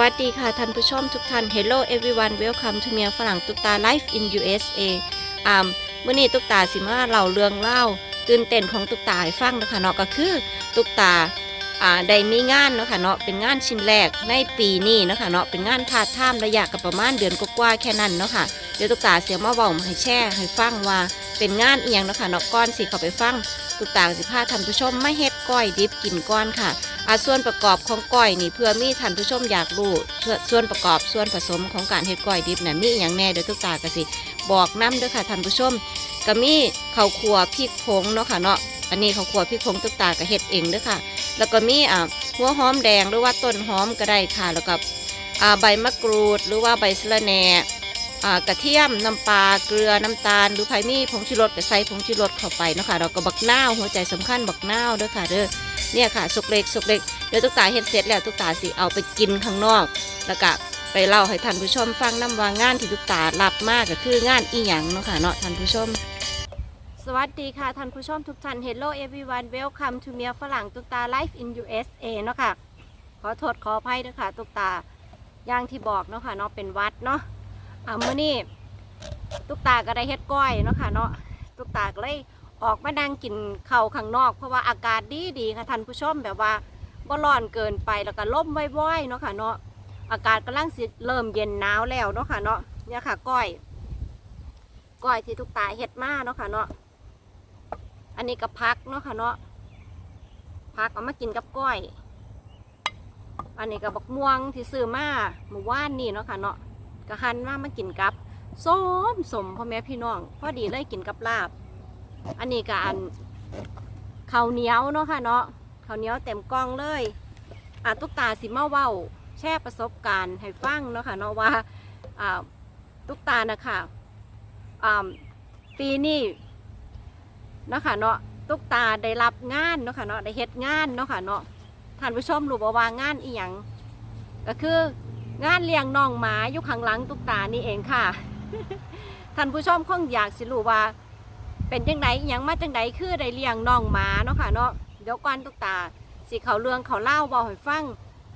วัสดีค่ะท่านผู้ชมทุกท่าน Hello everyone welcome to เมียฝรั่งตุกตา Life in USA อ่ามื่อนี้ตุกตาสิมาเล่าเรื่องเล่า ตื่นเต้นของตุกตาให้ฟังนะคะเนาะก็คือตุกตาอ่าได้มีงานเนาะค่ะเนาะเป็นงานชิ้นแรกในปีนี้เนาะค่ะเนาะเป็นงานพาร์ทไทม์ระยะกับประมาณเดือนกว่าๆแค่นั้นเนาะค่ะเดี๋ยวตุกตาเสียมาเว้าให้แชร์ให้ฟังว่าเป็นงานเอียงเนาะค่ะเนาะก่อนสิเข้าไปฟังตุกตาสิพาท่านผู้ชมไม่เฮ็ดก้อยดิบกินก่อนค่ะ อาส่วนประกอบของก้อยนี่เพื่อมีท่านผู้ชมอยากรู้ส่วนประกอบส่วนผสมของการเฮ็ดก้อยดิบน่ะมีอย่างแน่เดี๋ยวทุกตากะสิบอกน้ำด้วยค่ะท่านผู้ชมก็มีข้าวคั่วพริกผงเนาะค่ะเนาะอันนี้ข้าวคั่วพริกผงทุกตาก็เฮ็ดเองด้วยค่ะ แล้วก็มีอ่าหัวหอมแดงหรือว่าต้นหอมก็ได้ค่ะ แล้วก็อ่าใบมะกรูดหรือว่าใบสะระแหน่อ่ากระเทียมน้ำปลาเกลือน้ำตาลหรือไผมีผงชูรสก็ใส่ผงชูรสเข้าไปเนาะค่ะเราก็บักนาวหัวใจสำคัญบักนาวด้อค่ะเด้อ เนี่ยค่ะสุกเล็กสุกเล็กเดี๋ยวตุ๊กตาเฮ็ดเสร็จแล้วตุ๊กตาสิเอาไปกินข้างนอก แล้วก็ไปเล่าให้ท่านผู้ชมฟังน้ำว่างานที่ตุ๊กตารับมากก็คืองานอีหยังเนาะค่ะเนาะท่านผู้ชม สวัสดีค่ะท่านผู้ชมทุกท่าน Hello everyone welcome to เมียฝรั่งตุ๊กตา Life in USA เนาะค่ะขอโทษขออภัยด้วยค่ะตุ๊กตาอย่างที่บอกเนาะค่ะเนาะเป็นวัดเนาะอ่ามื้อนี้ตุ๊กตาก็ได้เฮ็ดก้อยเนาะค่ะเนาะตุ๊กตาก็เลย ออกมานั่งกินข้าวข้างนอก เพราะว่าอากาศดีดีค่ะท่านผู้ชมแบบว่าบ่ร้อนเกินไปแล้วก็ล่มว่อยๆเนาะค่ะเนาะอากาศกำลังสิเริ่มเย็นหนาวแล้วเนาะค่ะเนาะเนี่ยค่ะก้อยก้อยที่ทุกตาเฮ็ดมาเนาะค่ะเนาะอันนี้ก็พักเนาะค่ะเนาะพักเอามากินกับก้อย อันนี้ก็บักม่วงที่ซื้อมาเมื่อวานนี่เนาะค่ะเนาะก็หั่นมามากินกับส้มสมพ่อแม่พี่น้องพอดีเลยกินกับลาบ อันนี้ก็อันข้าวเหนียวเนาะค่ะเนาะข้าวเหนียวเต็มกล่องเลยอ่าตุ๊กตาสิมาเว้าแชร์ประสบการณ์ให้ฟังเนาะค่ะเนาะว่าอ่าตุ๊กตานะคะอ่าปีนี้เนาะค่ะเนาะตุ๊กตาได้รับงานเนาะค่ะเนาะได้เฮ็ดงานเนาะค่ะเนาะท่านผู้ชมรู้บ่ว่างานอีหยังก็คืองานเลี้ยงน้องหมาอยู่ข้างหลังตุ๊กตานี่เองค่ะ ท่านผู้ชมคงอยากสิรู้ว่า เป็นจังไดยังมาจังไดคือได้เลี้ยงน้องหมาเนาะค่ะเนาะเดี๋ยวก่อนตุกตาสิเขาเรื่องเขาเล่าเบาให้ฟัง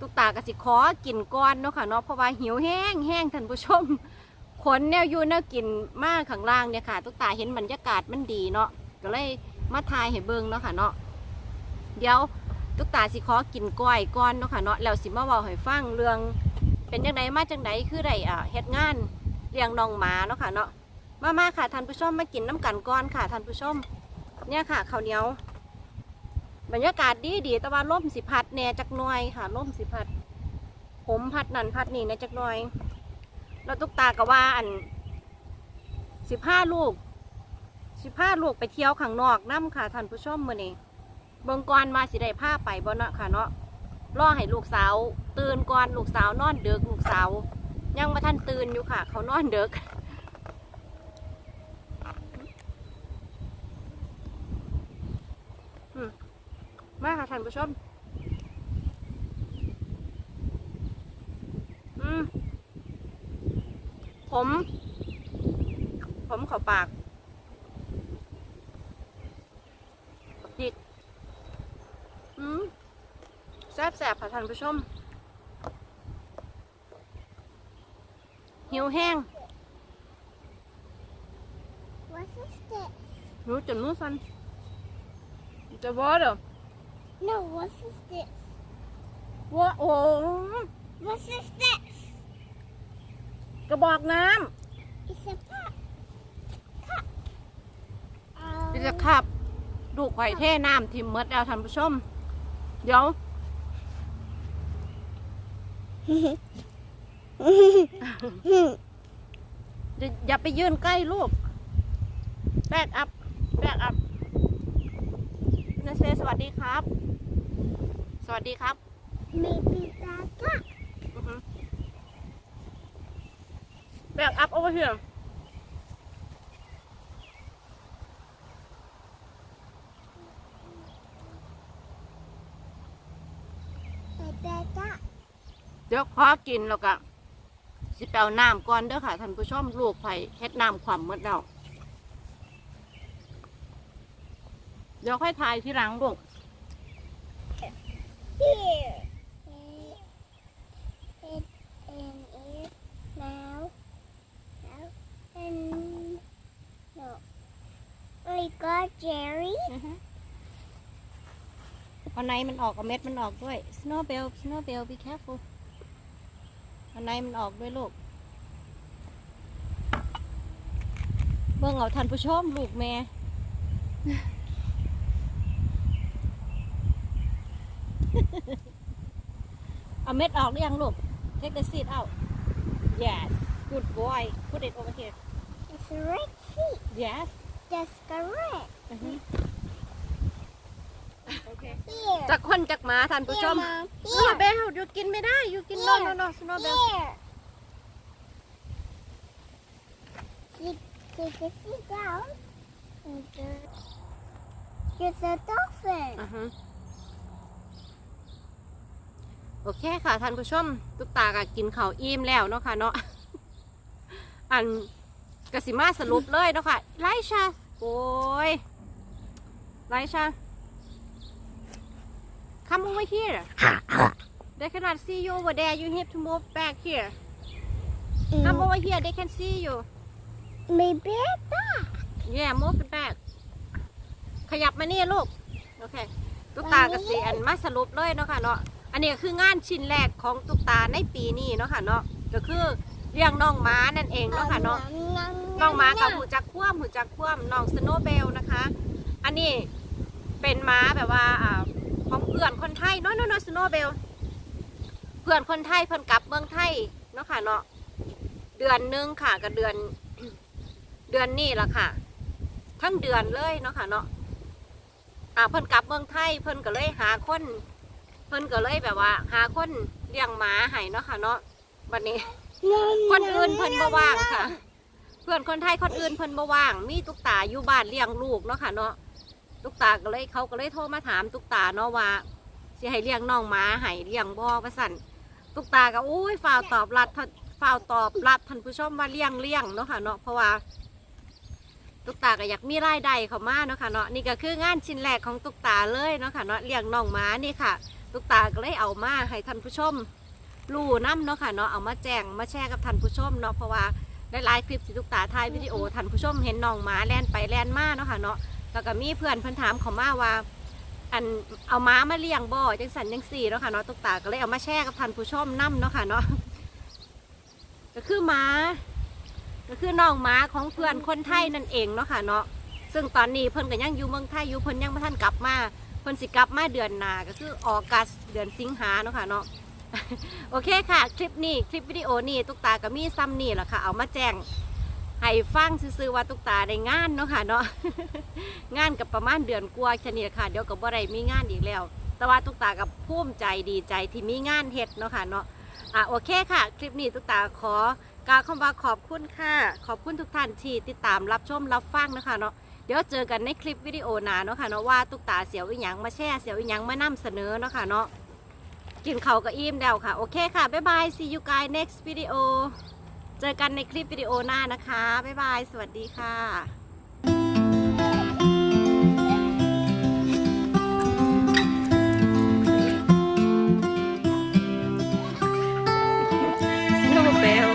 ตุกตาก็สิขอกินก้อนเนาะค่ะเนาะเพราะว่าหิวแห้งแห้งท่านผู้ชมขนแนวอยู่แนวกินมากข้างล่างเนี่ยค่ะตุกตาเห็นบรรยากาศมันดีเนาะก็เลยมาทายให้เบิ่งเนาะค่ะเนาะเดี๋ยวตุกตาสิขอกินก้อยก้อนเนาะค่ะเนาะแล้วสิมาเบาให้ฟังเรื่อง เป็นจังไดมาจังไดคือได้อ่าเฮ็ดงานเลี้ยงน้องหมาเนาะค่ะเนาะ มามาค่ะท่านผู้ชมมากินน้ำกันก้อนค่ะท่านผู้ชม เนี่ยค่ะข้าวเหนียว บรรยากาศดีดีแต่ว่าล่มสิพัดแน่จักหน่อยค่ะล่มสิพัด ผมพัดนั่นพัดนี่แน่จักหน่อย แล้วตุ๊กตาก็ว่าอันสิบห้าลูกสิบห้าลูกไปเที่ยวข้างนอกน้ำค่ะท่านผู้ชมมื่อนี้เบิ่งก่อนมาสิได้ผ้าไปบ่เนาะค่ะเนาะรอให้ลูกสาวตื่นก่อนลูกสาวนอนเดึกลูกสาว ยังมาท่านตื่นอยู่ค่ะ เขานอนเดึก มาค่ะท่านผู้ชมอืมผม ผมเขอปากจิกอืมแซ่บแสบๆค่ะท่านผู้ชม หิวแห้ง What is this? หิวจนมือสั่น จะวอดเหรอ No, what is this? ว่าโอ้ What is this? กระบอกน้ It's a pot. Cup. ำที่จะขับ ดูกไข่เท่น้ำทิมเมดแล้วท่านผู้ชม เดี๋ยว อย่าอย่าไปยืนใกล้ลูกแบกอัพ แบกอัพนาเซส วัสดีครับ สวัสดีครับ Maybe that cup. อือฮึแบกอัพ over here Maybe that. เดี๋ยวขอกินแล้วก็สิไปเอาน้ำก่อนเด้อค่ะท่านผู้ชมลูกไผ่เฮ็ดน้ำความเมื่อแล้ว เดี๋ยวค่อยทายที่หลังลูกก็เจอรี่เอาไนมันออกกับเม็ดมันออกด้วย snow bell snow bell be careful เอาไนมันออกด้วยลูก เบิ่งเอาทันผู้ชมลูกแม่ เอาเม็ดออกหรือยังลูก take the seed out yes good boy put it over here It's a red seat. yes That's correct. อือฮึ okay Here. จากคนจากหมาท่านผู้ช Here, ม Mom. สโน Here. เบลอยู่กินไม่ได้อยู่กินโนโนโนสโนเบล Here. Take, take the seat down. And the- Here's a dolphin. อือฮึ โอเคค่ะท่านผู้ชมตุ๊กตาก็กินข้าวอิ่มแล้วเนาะค่ะเนาะอันกสิมาสรุปเลยเนาะค่ะไลชาโอ้ยไลชา come over here they cannot see you over there you have to move back here come over here they can see you Maybe a dog. yeah move it back ขยับมานี่ลูก โอเค ตุ๊กตากสีอันมาสรุปเลยเนาะค่ะเนาะ อันนี้ก็คืองานชิ้นแรกของตุ๊กตาในปีนี้เนาะค่ะเนาะก็คือเลี้ยงน้องม้านั่นเองเนาะค่ะเนาะน้องม้ากับหูจักคว่ำหูจักคว่ำน้องสโนเบลนะคะ อันนี้เป็นม้าแบบว่าอ่าของเพื่อนคนไทยเนาะเนาะเนาะสโนเบลเพื่อนคนไทยเพิ่นกลับเมืองไทยเนาะค่ะเนาะเดือนหนึงค่ะกับเดือนเดือนนี้ละค่ะ ทั้งเดือนเลยเนาะค่ะเนาะอ่าเพิ่นกลับเมืองไทยเพิ่นก็เลยหาคน เพิ่นก็เลยแบบว่า หาคนเลี้ยงหมาให้เนาะค่ะเนาะวันนี้ คนอื่นเพิ่นบ่ว่างค่ะ เพื่อนคนไทยคนอื่นเพิ่นบ่ว่าง มีตุ๊กตาอยู่บ้านเลี้ยงลูกเนาะค่ะเนาะตุ๊กตาก็เลยเขาก็เลยโทรมาถามตุ๊กตาเนาะว่าสิให้เลี้ยงน้องหมาให้เลี้ยงบ่ว่าสั่นตุ๊กตาก็อุ้ยฝ่าวตอบรับท่านฝ่าวตอบรับท่านผู้ชมว่าเลี้ยงเลี้ยงเนาะค่ะเนาะเพราะว่า ตุ๊กตาก็อยากมีรายได้เข้ามาเนาะค่ะเนาะนี่ก็คืองานชิ้นแรกของตุ๊กตาเลยเนาะค่ะเนาะเลี้ยงน้องหมานี่ค่ะ ตุ๊กตาก็เลยเอามาให้ท่านผู้ชมรู้น้ำเนาะค่ะเนาะเอามาแจ้งมาแชร์กับท่านผู้ชมเนาะเพราะว่าหลายๆคลิปที่ตุ๊กตาถ่ายวิดีโอท่านผู้ชมเห็นน้องหมาแล่นไปแล่นมาเนาะค่ะเนาะแล้วก็มีเพื่อนเพิ่นถามเขามาว่า อันเอาม้ามาเลี้ยงบ่อจังสันจังสี่เนาะค่ะเนาะตุ๊กตาก็เลยเอามาแชร์กับท่านผู้ชมน้ำเนาะค่ะเนาะก็คือม้าก็คือน้องหมาของเพื่อนคนไทยนั่นเองเนาะค่ะเนาะซึ่งตอนนี้เพิ่นก็ยังอยู่เมืองไทยอยู่เพิ่นยังไม่ทันกลับมา พิ่นสิกลับมาเดือนหน้าก็คือออกัสเดือนสิงหาเนาะค่ะเนาะโอเคค่ะ คลิปนี้คลิปวิดีโอนี้ตุ๊กตาก็มีซ้ำนี่แหละค่ะ เอามาแจ้งให้ฟังซื่อว่าตุ๊กตาได้งานเนาะค่ะเนาะงานกับประมาณเดือนกว่าแค่นี้ค่ะ เดี๋ยวก็บ่ได้มีงานอีกแล้ว แต่ว่าตุ๊กตากับภูมิใจดีใจที่มีงานเฮ็ดเนาะค่ะเนาะอะโอเคค่ะ คลิปนี้ตุ๊กตาขอกล่าวคำว่าขอบคุณค่ะ ขอบคุณทุกท่านที่ติดตามรับชมรับฟังนะคะเนาะ เดี๋ยวเจอกันในคลิปวิดีโอหน้าเนาะค่ะเนาะว่าตุ๊กตาเสียวอีหยังมาแชร์เสียวอีหยังมานำเสนอเนาะค่ะเนาะกินเขาวก็อิ่มแล้วค่ะ โอเคค่ะ บ๊ายบาย see you guys next video เจอกันในคลิปวิดีโอหน้านะคะ บ๊ายบาย สวัสดีค่ะโนเบล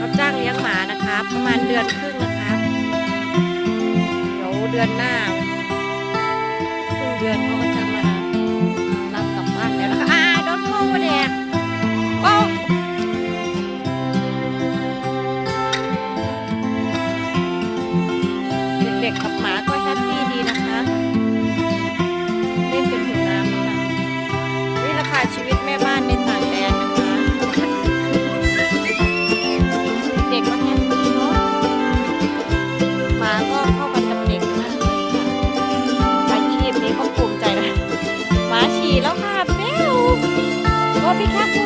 รับจ้างเลี้ยงหมานะคะประมาณเดือนครึ่งนะคะ เดือนหน้าครึ่งเดือนเขาก็จะมา be careful.